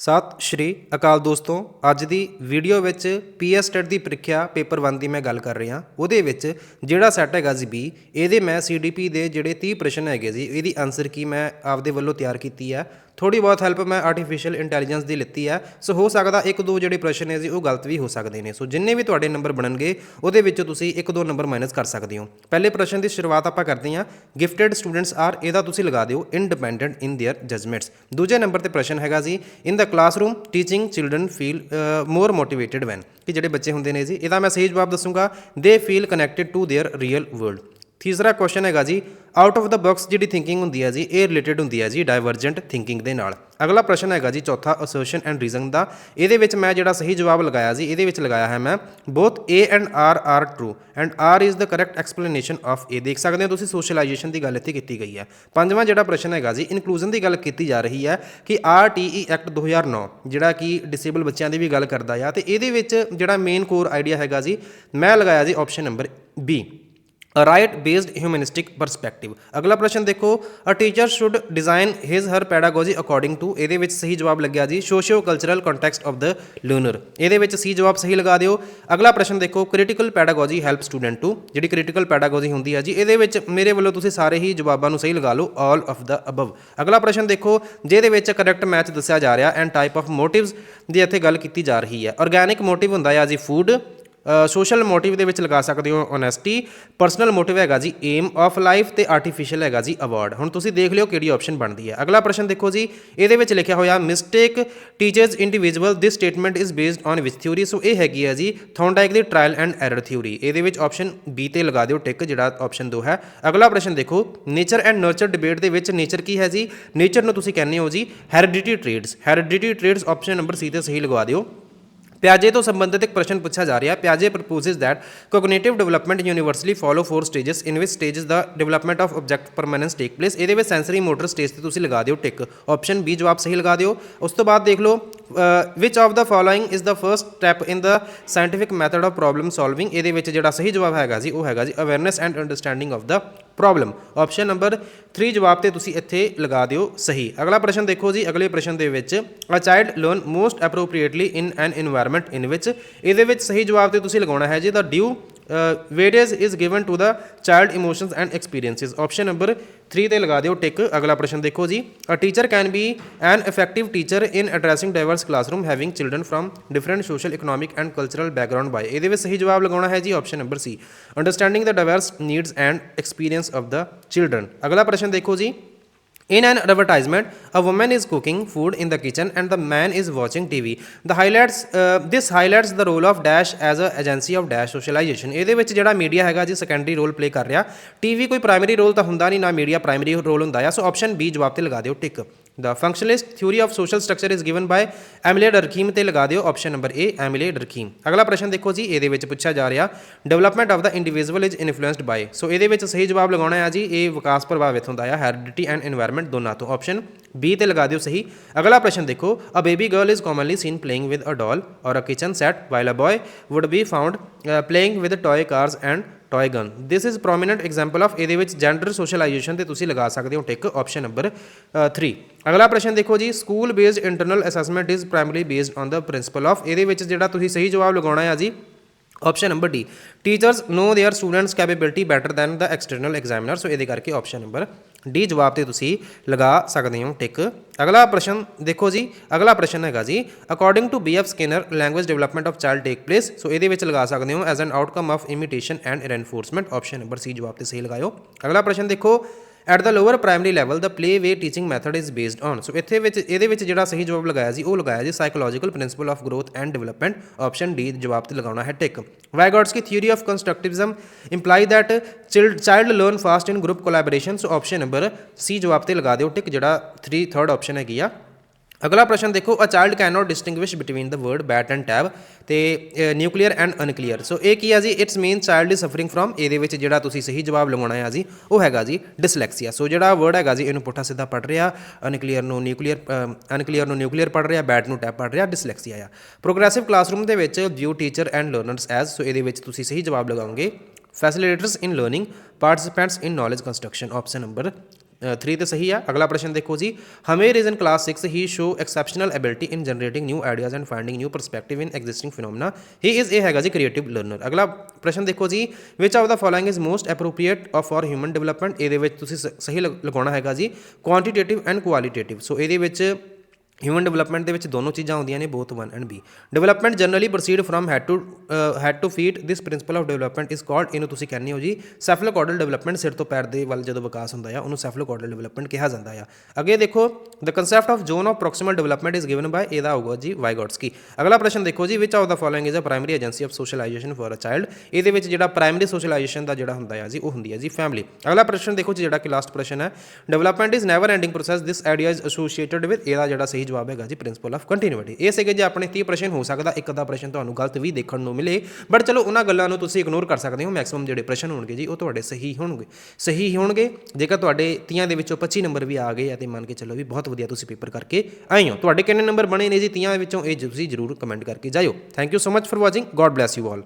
ਸਤਿ ਸ਼੍ਰੀ ਅਕਾਲ ਦੋਸਤੋ, ਅੱਜ ਦੀ ਵੀਡੀਓ ਵਿੱਚ ਪੀਐਸ ਟੈਟ ਦੀ ਪ੍ਰੀਖਿਆ ਪੇਪਰ 1 ਦੀ ਮੈਂ ਗੱਲ ਕਰ ਰਿਹਾ। ਉਹਦੇ ਵਿੱਚ ਜਿਹੜਾ ਸੈੱਟ ਹੈਗਾ ਜੀ ਬੀ ਇਹਦੇ ਮੈਂ ਸੀਡੀਪੀ ਦੇ ਜਿਹੜੇ 30 ਪ੍ਰਸ਼ਨ ਹੈਗੇ ਜੀ ਇਹਦੀ ਆਨਸਰ ਕੀ ਮੈਂ ਆਪਦੇ ਵੱਲੋਂ ਤਿਆਰ ਕੀਤੀ ਹੈ। ਥੋੜੀ ਬਹੁਤ ਹੈਲਪ ਮੈਂ ਆਰਟੀਫੀਸ਼ੀਅਲ ਇੰਟੈਲੀਜੈਂਸ ਦੀ ਲਿੱਤੀ ਹੈ ਸੋ ਹੋ ਸਕਦਾ ਇੱਕ ਦੋ ਜਿਹੜੇ ਪ੍ਰਸ਼ਨ ਨੇ ਜੀ ਉਹ ਗਲਤ ਵੀ ਹੋ ਸਕਦੇ ਨੇ ਸੋ ਜਿੰਨੇ ਵੀ ਤੁਹਾਡੇ ਨੰਬਰ ਬਣਨਗੇ ਉਹਦੇ ਵਿੱਚੋਂ ਤੁਸੀਂ ਇੱਕ ਦੋ ਨੰਬਰ ਮਾਈਨਸ ਕਰ ਸਕਦੇ ਹੋ ਪਹਿਲੇ ਪ੍ਰਸ਼ਨ ਦੀ ਸ਼ੁਰੂਆਤ ਆਪਾਂ ਕਰਦੇ ਹਾਂ ਗਿਫਟਡ ਸਟੂਡੈਂਟਸ ਆਰ ਇਹਦਾ ਤੁਸੀਂ ਲਗਾ ਦਿਓ ਇੰਡੀਪੈਂਡੈਂਟ ਇਨ देयर ਜਜਮੈਂਟਸ ਦੂਜੇ ਨੰਬਰ ਤੇ ਪ੍ਰਸ਼ਨ ਹੈਗਾ ਜੀ in the classroom teaching children feel more motivated when ਕਿ ਜਿਹੜੇ ਬੱਚੇ ਹੁੰਦੇ ਨੇ ਜੀ ਇਹਦਾ ਮੈਂ ਸਹੀ ਜਵਾਬ ਦੱਸੂਗਾ they feel connected to their real world ਤੀਸਰਾ ਕੁਐਸਚਨ ਹੈਗਾ ਜੀ ਆਊਟ ਆਫ ਦਾ ਬਾਕਸ ਜਿਹੜੀ ਥਿੰਕਿੰਗ ਹੁੰਦੀ ਹੈ ਜੀ, ਇਹ ਰਿਲੇਟਡ ਹੁੰਦੀ ਹੈ ਜੀ ਡਾਇਵਰਜੈਂਟ ਥਿੰਕਿੰਗ ਦੇ ਨਾਲ। ਅਗਲਾ ਪ੍ਰਸ਼ਨ ਹੈਗਾ ਜੀ, ਚੌਥਾ ਅਸਰਸ਼ਨ ਐਂਡ ਰੀਜ਼ਨ ਦਾ। ਇਹਦੇ ਵਿੱਚ ਮੈਂ ਜਿਹੜਾ ਸਹੀ ਜਵਾਬ ਲਗਾਇਆ ਜੀ, ਇਹਦੇ ਵਿੱਚ ਲਗਾਇਆ ਹੈ ਮੈਂ both A and R are true and R is the correct explanation of A ਦੇਖ ਸਕਦੇ ਹੋ ਤੁਸੀਂ ਸੋਸ਼ਲਾਈਜੇਸ਼ਨ ਦੀ ਗੱਲ ਇੱਥੇ ਕੀਤੀ ਗਈ ਹੈ। ਪੰਜਵਾਂ ਜਿਹੜਾ ਪ੍ਰਸ਼ਨ ਹੈਗਾ ਜੀ ਇਨਕਲੂਜਨ ਦੀ ਗੱਲ ਕੀਤੀ ਜਾ ਰਹੀ ਹੈ ਕਿ RTE ਐਕਟ 2009 ਜਿਹੜਾ ਕਿ ਡਿਸੇਬਲ ਬੱਚਿਆਂ ਦੀ ਵੀ ਗੱਲ ਕਰਦਾ ਆ, ਤੇ ਇਹਦੇ ਵਿੱਚ ਜਿਹੜਾ ਮੇਨ ਕੋਰ ਆਈਡੀਆ ਹੈਗਾ ਜੀ, ਮੈਂ ਲਗਾਇਆ ਜੀ option number B right based humanistic perspective ਅਗਲਾ ਪ੍ਰਸ਼ਨ ਦੇਖੋ a teacher should design his her pedagogy according to ਇਹਦੇ ਵਿੱਚ ਸਹੀ ਜਵਾਬ ਲੱਗਿਆ ਜੀ socio cultural context of the learner ਇਹਦੇ ਵਿੱਚ ਸੀ ਜਵਾਬ ਸਹੀ ਲਗਾ ਦਿਓ। ਅਗਲਾ ਪ੍ਰਸ਼ਨ ਦੇਖੋ critical pedagogy help student to ਜਿਹੜੀ ਕ੍ਰਿਟੀਕਲ ਪੈਡਾਗੋਜੀ ਹੁੰਦੀ ਹੈ ਜੀ, ਇਹਦੇ ਵਿੱਚ ਮੇਰੇ ਵੱਲੋਂ ਤੁਸੀਂ ਸਾਰੇ ਹੀ ਜਵਾਬਾਂ ਨੂੰ ਸਹੀ ਲਗਾ ਲਓ ਆਲ ਆਫ ਦਾ ਅਬਵ ਅਗਲਾ ਪ੍ਰਸ਼ਨ ਦੇਖੋ, ਜਿਹਦੇ ਵਿੱਚ ਕਰੈਕਟ ਮੈਚ ਦੱਸਿਆ ਜਾ ਰਿਹਾ ਐਂਡ ਟਾਈਪ ਆਫ ਮੋਟਿਵਸ ਦੀ ਇੱਥੇ ਗੱਲ ਕੀਤੀ ਜਾ ਰਹੀ ਹੈ ਆਰਗੈਨਿਕ ਮੋਟਿਵ ਹੁੰਦਾ ਹੈ ਜੀ ਫੂਡ ਸੋਸ਼ਲ ਮੋਟਿਵ ਦੇ ਵਿੱਚ ਲਗਾ ਸਕਦੇ ਹੋ ਓਨੈਸਟੀ ਪਰਸਨਲ ਮੋਟਿਵ ਹੈਗਾ ਜੀ ਏਮ ਆਫ ਲਾਈਫ ਤੇ ਆਰਟੀਫੀਸ਼ੀਅਲ ਹੈਗਾ ਜੀ ਅਵਾਰਡ ਹੁਣ ਤੁਸੀਂ ਦੇਖ ਲਿਓ ਕਿਹੜੀ ਆਪਸ਼ਨ ਬਣਦੀ ਹੈ। ਅਗਲਾ ਪ੍ਰਸ਼ਨ ਦੇਖੋ ਜੀ, ਇਹਦੇ ਵਿੱਚ ਲਿਖਿਆ ਹੋਇਆ mistake teachers individual this statement is based on which theory so ਇਹ ਹੈਗੀ ਹੈ ਜੀ ਥੌਂਡਾਈਕ ਦੀ ਟ੍ਰਾਇਲ ਐਂਡ ਐਰਰ ਥਿਊਰੀ ਇਹਦੇ ਵਿੱਚ ਆਪਸ਼ਨ ਬੀ ਤੇ ਲਗਾ ਦਿਓ ਟਿਕ ਜਿਹੜਾ ਆਪਸ਼ਨ 2 ਹੈ। ਅਗਲਾ ਪ੍ਰਸ਼ਨ ਦੇਖੋ ਨੇਚਰ ਐਂਡ ਨਰਚਰ ਡਿਬੇਟ ਦੇ ਵਿੱਚ ਨੇਚਰ ਕੀ ਹੈ ਜੀ? ਨੇਚਰ ਨੂੰ ਤੁਸੀਂ ਕਹਿੰਦੇ ਹੋ ਜੀ heredity traits heredity traits option number C ਤੇ ਸਹੀ ਲਗਾ ਦਿਓ। ਪਿਆਜੇ ਤੋਂ ਸੰਬੰਧਿਤ ਇੱਕ ਪ੍ਰਸ਼ਨ ਪੁੱਛਿਆ ਜਾ ਰਿਹਾ ਪਿਆਜੇ ਪ੍ਰਪੋਜ਼ਸ that cognitive development universally follow four stages, in which stages the development of object permanence take place ਇਹਦੇ ਵਿੱਚ ਸੈਂਸਰੀ ਮੋਟਰ ਸਟੇਜ ਤੇ ਤੁਸੀਂ ਲਗਾ ਦਿਓ ਟਿਕ ਆਪਸ਼ਨ ਬੀ ਜਵਾਬ ਸਹੀ ਲਗਾ ਦਿਓ। ਉਸ ਤੋਂ ਬਾਅਦ ਦੇਖ ਲਓ which of the following is the first step in the scientific method of problem solving ਇਹਦੇ ਵਿੱਚ ਜਿਹੜਾ ਸਹੀ ਜਵਾਬ ਹੈਗਾ ਜੀ, ਉਹ ਹੈਗਾ ਜੀ awareness and understanding of the problem option number 3 ਜਵਾਬ ਤੇ ਤੁਸੀਂ ਇੱਥੇ ਲਗਾ ਦਿਓ ਸਹੀ। ਅਗਲਾ ਪ੍ਰਸ਼ਨ ਦੇਖੋ ਜੀ, ਅਗਲੇ ਪ੍ਰਸ਼ਨ ਦੇ ਵਿੱਚ a child learn most appropriately in an environment in ਵਿੱਚ ਇਹਦੇ ਵਿੱਚ ਸਹੀ ਜਵਾਬ ਤੇ ਤੁਸੀਂ ਲਗਾਉਣਾ ਹੈ ਜੀ the due weightage is given to the child emotions and experiences option number 3 ਤੇ ਲਗਾ ਦਿਓ ਟਿਕ ਅਗਲਾ ਪ੍ਰਸ਼ਨ ਦੇਖੋ ਜੀ। A teacher can be an effective teacher in addressing diverse classroom having children from different social economic and cultural background by ਇਹਦੇ ਵਿੱਚ ਸਹੀ ਜਵਾਬ ਲਗਾਉਣਾ ਹੈ ਜੀ option number C understanding the diverse needs and experience of the children ਅਗਲਾ ਪ੍ਰਸ਼ਨ ਦੇਖੋ ਜੀ। In an advertisement, a woman is cooking food in the kitchen and the man is watching TV. The highlights uh, this highlights the role of Dash as a agency of Dash socialization. ਇਹਦੇ ਵਿੱਚ ਜਿਹੜਾ media ਹੈਗਾ ਜੀ secondary role play ਕਰ ਰਿਹਾ TV ਕੋਈ primary role ਤਾਂ ਹੁੰਦਾ ਨਹੀਂ ਨਾ ਮੀਡੀਆ ਪ੍ਰਾਇਮਰੀ ਰੋਲ ਹੁੰਦਾ ਆ ਸੋ ਆਪਸ਼ਨ ਬੀ ਜਵਾਬ ਤੇ ਲਗਾ ਦਿਓ tick the functionalist theory of social structure is given by Emile Durkheim ਤੇ ਲਗਾ ਦਿਓ ਆਪਸ਼ਨ ਨੰਬਰ ਏ ਐਮਲੇ ਡਰਕੀਮ ਅਗਲਾ ਪ੍ਰਸ਼ਨ ਦੇਖੋ ਜੀ, ਇਹਦੇ ਵਿੱਚ ਪੁੱਛਿਆ ਜਾ ਰਿਹਾ development of the individual is influenced by so ਇਹਦੇ ਵਿੱਚ ਸਹੀ ਜਵਾਬ ਲਗਾਉਣਾ ਹੈ ਜੀ, ਇਹ ਵਿਕਾਸ ਪ੍ਰਭਾਵਿਤ ਹੁੰਦਾ ਹੈ ਹੈਰਿਡਿਟੀ ਐਂਡ এনवायरमेंट ਦੋਨਾਂ ਤੋਂ। ਆਪਸ਼ਨ ਬੀ ਤੇ ਲਗਾ ਦਿਓ ਸਹੀ। ਅਗਲਾ ਪ੍ਰਸ਼ਨ ਦੇਖੋ a baby girl is commonly seen playing with a doll or a kitchen set while a boy would be found playing with toy cars and toy gun. This is prominent example of ਇਹਦੇ ਵਿੱਚ gender socialisation ਤੇ ਤੁਸੀਂ ਲਗਾ ਸਕਦੇ ਹੋ ਟਿਕ option number 3 ਅਗਲਾ ਪ੍ਰਸ਼ਨ ਦੇਖੋ ਜੀ school based internal assessment is primarily based on the principle of ਇਹਦੇ ਵਿੱਚ ਜਿਹੜਾ ਤੁਸੀਂ ਸਹੀ ਜਵਾਬ ਲਗਾਉਣਾ ਹੈ ਜੀ option number D teachers know their students capability better than the external examiner so ਇਹਦੇ ਕਰਕੇ ਆਪਸ਼ਨ ਨੰਬਰ ਡੀ ਜਵਾਬ ਤੇ ਤੁਸੀਂ ਲਗਾ ਸਕਦੇ ਹੋ ਟਿਕ ਅਗਲਾ ਪ੍ਰਸ਼ਨ ਦੇਖੋ ਜੀ ਅਗਲਾ ਪ੍ਰਸ਼ਨ ਹੈਗਾ ਜੀ according to B F Skinner language development of child take place so ਇਹਦੇ ਵਿੱਚ ਲਗਾ ਸਕਦੇ ਹੋ as an outcome of imitation and reinforcement option number C ਜਵਾਬ ਤੇ ਸਹੀ ਲਗਾਇਓ ਅਗਲਾ ਪ੍ਰਸ਼ਨ ਦੇਖੋ At the lower primary level the play way teaching method is based on so ਇੱਥੇ ਵਿੱਚ, ਇਹਦੇ ਵਿੱਚ ਜਿਹੜਾ ਸਹੀ ਜਵਾਬ ਲਗਾਇਆ ਸੀ, ਉਹ ਲਗਾਇਆ ਜੀ psychological principle of growth and development option D ਜਵਾਬ ਤੇ ਲਗਾਉਣਾ ਹੈ tick Vygotsky theory of constructivism imply that child learn fast in group collaboration so option number C ਜਵਾਬ ਤੇ ਲਗਾ ਦਿਓ ਟਿਕ ਜਿਹੜਾ 3 ਥਰਡ ਆਪਸ਼ਨ ਹੈਗੀ ਆ। ਅਗਲਾ ਪ੍ਰਸ਼ਨ ਦੇਖੋ a child can not distinguish between the word bat and tab ਤੇ ਨਿਊਕਲੀਅਰ ਐਂਡ ਅਨਕਲੀਅਰ ਸੋ ਇਹ ਕੀ ਆ ਜੀ? It's mean child is suffering from ਇਹਦੇ ਵਿੱਚ ਜਿਹੜਾ ਤੁਸੀਂ ਸਹੀ ਜਵਾਬ ਲਗਾਉਣਾ ਹੈ ਜੀ, ਉਹ ਹੈਗਾ ਜੀ ਡਿਸਲੈਕਸੀਆ ਸੋ ਜਿਹੜਾ ਵਰਡ ਹੈਗਾ ਜੀ, ਇਹਨੂੰ ਪੁੱਠਾ ਸਿੱਧਾ ਪੜ ਰਿਹਾ ਅਨਕਲੀਅਰ ਨੂੰ ਨਿਊਕਲੀਅਰ ਅਨਕਲੀਅਰ ਨੂੰ ਨਿਊਕਲੀਅਰ ਪੜ ਰਿਹਾ ਬੈਟ ਨੂੰ ਟੈਬ ਪੜ ਰਿਹਾ ਡਿਸਲੈਕਸੀਆ ਆ। ਪ੍ਰੋਗਰੈਸਿਵ ਕਲਾਸਰੂਮ ਦੇ ਵਿੱਚ view teacher and learners as so ਇਹਦੇ ਵਿੱਚ ਤੁਸੀਂ ਸਹੀ ਜਵਾਬ ਲਗਾਓਗੇ। Facilitators in learning participants in knowledge construction option number 3 ਤੇ ਸਹੀ ਆ। ਅਗਲਾ ਪ੍ਰਸ਼ਨ ਦੇਖੋ ਜੀ। Hamer is in class 6 he show exceptional ability in generating new ideas and finding new perspective in existing phenomena he is ਇਹ ਹੈਗਾ ਜੀ ਕ੍ਰੀਏਟਿਵ ਲਰਨਰ ਅਗਲਾ ਪ੍ਰਸ਼ਨ ਦੇਖੋ ਜੀ। Which of the following is most appropriate of for human development ਇਹਦੇ ਵਿੱਚ ਤੁਸੀਂ ਸ- ਸਹੀ ਲਗ- ਲਗਾਉਣਾ ਹੈਗਾ ਜੀ। ਕੁਆਂਟੀਟੇਟਿਵ ਐਂਡ ਕੁਆਲੀਟੇਟਿਵ ਸੋ ਇਹਦੇ ਵਿੱਚ ਹਿਊਮਨ ਡਿਵੈਲਪਮੈਂਟ ਦੇ ਵਿੱਚ ਦੋਨੋਂ ਚੀਜ਼ਾਂ ਆਉਂਦੀਆਂ ਨੇ both 1 and B development generally proceed from head to head to feet this principle of development is called ਇਹਨੂੰ ਤੁਸੀਂ ਕਹਿੰਦੇ ਹੋ ਜੀ ਸੈਫਲੋਕੋਡਲ ਡਿਵੈਲਪਮੈਂਟ ਸਿਰ ਤੋਂ ਪੈਰ ਦੇ ਵੱਲ ਜਦੋਂ ਵਿਕਾਸ ਹੁੰਦਾ ਆ, ਉਹਨੂੰ ਸੈਫਲੋਕੋਡਲ ਡਿਵੈਲਪਮੈਂਟ ਕਿਹਾ ਜਾਂਦਾ ਆ। ਅੱਗੇ ਦੇਖੋ the concept of zone of proximal development is given by ਇਹਦਾ ਹੋਊਗਾ ਜੀ ਵਾਈਗੋਟਸਕੀ ਅਗਲਾ ਪ੍ਰਸ਼ਨ ਦੇਖੋ ਜੀ which of the following is a primary agency of socialisation for a child ਇਹਦੇ ਵਿੱਚ ਜਿਹੜਾ ਪ੍ਰਾਇਮਰੀ ਸੋਸ਼ਲਾਈਜੇਸ਼ਨ ਦਾ ਜਿਹੜਾ ਹੁੰਦਾ ਆ ਜੀ, ਉਹ ਹੁੰਦੀ ਹੈ ਜੀ ਫੈਮਿਲੀ ਅਗਲਾ ਪ੍ਰਸ਼ਨ ਦੇਖੋ ਜੀ, ਜਿਹੜਾ ਕਿ ਲਾਸਟ ਪ੍ਰਸ਼ਨ ਹੈ। Development is never ending process this idea is associated with ਇਹਦਾ ਜਿਹੜਾ ਸਹੀ ਜਵਾਬ ਹੈਗਾ ਜੀ ਪ੍ਰਿੰਸੀਪਲ ਆਫ ਕੰਟੀਨਿਊਟੀ ਇਹ ਸੀਗੇ ਜੀ ਆਪਣੇ 30 ਪ੍ਰਸ਼ਨ ਹੋ ਸਕਦਾ, ਇੱਕ ਅੱਧਾ ਪ੍ਰਸ਼ਨ ਤੁਹਾਨੂੰ ਗਲਤ ਵੀ ਦੇਖਣ ਨੂੰ ਮਿਲੇ। ਬਟ ਚਲੋ, ਉਹਨਾਂ ਗੱਲਾਂ ਨੂੰ ਤੁਸੀਂ ਇਗਨੋਰ ਕਰ ਸਕਦੇ ਹੋ। ਮੈਕਸਿਮਮ ਜਿਹੜੇ ਪ੍ਰਸ਼ਨ ਹੋਣਗੇ ਜੀ, ਉਹ ਤੁਹਾਡੇ ਸਹੀ ਹੋਣਗੇ। ਸਹੀ ਹੋਣਗੇ, ਜੇਕਰ ਤੁਹਾਡੇ 30 ਦੇ ਵਿੱਚੋਂ 25 ਨੰਬਰ ਵੀ ਆ ਗਏ ਆ, ਤੇ ਮੰਨ ਕੇ ਚੱਲੋ ਵੀ ਬਹੁਤ ਵਧੀਆ ਤੁਸੀਂ ਪੇਪਰ ਕਰਕੇ ਆਏ ਹੋ। ਤੁਹਾਡੇ ਕਿੰਨੇ ਨੰਬਰ ਬਣੇ ਨੇ ਜੀ 30 ਵਿੱਚੋਂ, ਇਹ ਤੁਸੀਂ ਜ਼ਰੂਰ ਕਮੈਂਟ ਕਰਕੇ ਜਾਇਓ। Thank you so much for watching God bless you all